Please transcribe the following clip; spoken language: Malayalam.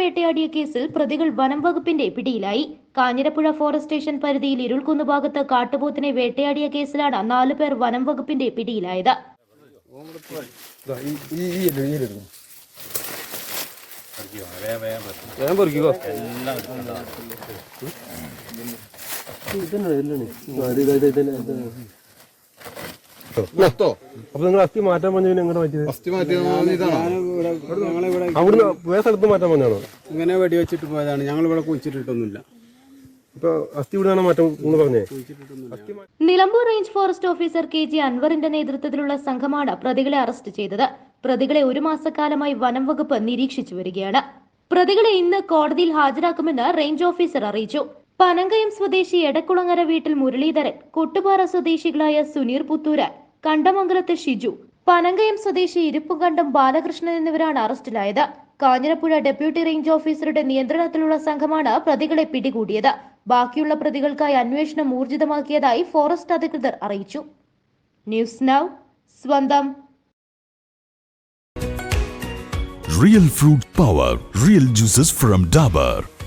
വേട്ടയാടിയ കേസിൽ പ്രതികൾ വനം വകുപ്പിന്റെ പിടിയിലായി. കാഞ്ഞിരപ്പുഴ ഫോറസ്റ്റ് സ്റ്റേഷൻ പരിധിയിൽ ഇരുൾക്കുന്ന് ഭാഗത്ത് കാട്ടുപോത്തിനെ വേട്ടയാടിയ കേസിലാണ് നാലു പേർ വനം വകുപ്പിന്റെ പിടിയിലായത്. വേഗം അപ്പൊ നിങ്ങൾ അസ്ഥി മാറ്റാൻ പറഞ്ഞു എങ്ങനെ പറ്റിയത് അസ്ഥി മാറ്റിയത് അവിടുന്ന് വേറെ സ്ഥലത്ത് മാറ്റാൻ പറഞ്ഞാണോ? ഇങ്ങനെ വെടിവെച്ചിട്ട് പോയതാണ്. ഞങ്ങൾ ഇവിടെ കുഴിച്ചിട്ടിട്ടൊന്നുമില്ല. Nilambur range forest officer K G അൻവറിന്റെ നേതൃത്വത്തിലുള്ള സംഘമാണ് പ്രതികളെ അറസ്റ്റ് ചെയ്തത്. പ്രതികളെ ഒരു മാസക്കാലമായി വനം വകുപ്പ് നിരീക്ഷിച്ചു വരികയാണ്. പ്രതികളെ ഇന്ന് കോടതിയിൽ ഹാജരാക്കുമെന്ന് റേഞ്ച് ഓഫീസർ അറിയിച്ചു. പനങ്കയം സ്വദേശി എടക്കുളങ്ങര വീട്ടിൽ മുരളീധരൻ കൊട്ടുപാറ സ്വദേശികളായ സുനീർ പുത്തൂരാൻ കണ്ടമംഗലത്തെ ഷിജു പനങ്കയം സ്വദേശി ഇരിപ്പുകണ്ടം ബാലകൃഷ്ണൻ എന്നിവരാണ് അറസ്റ്റിലായത്. കാഞ്ഞിരപ്പുഴ ഡെപ്യൂട്ടി റേഞ്ച് ഓഫീസറുടെ നിയന്ത്രണത്തിലുള്ള സംഘമാണ് പ്രതികളെ പിടികൂടിയത്. ബാക്കിയുള്ള പ്രതികൾക്കായി അന്വേഷണം ഊർജിതമാക്കിയതായി ഫോറസ്റ്റ് അധികൃതർ അറിയിച്ചു. ന്യൂസ് നൗ സ്വന്തം. Real fruit power real juices from Dabur.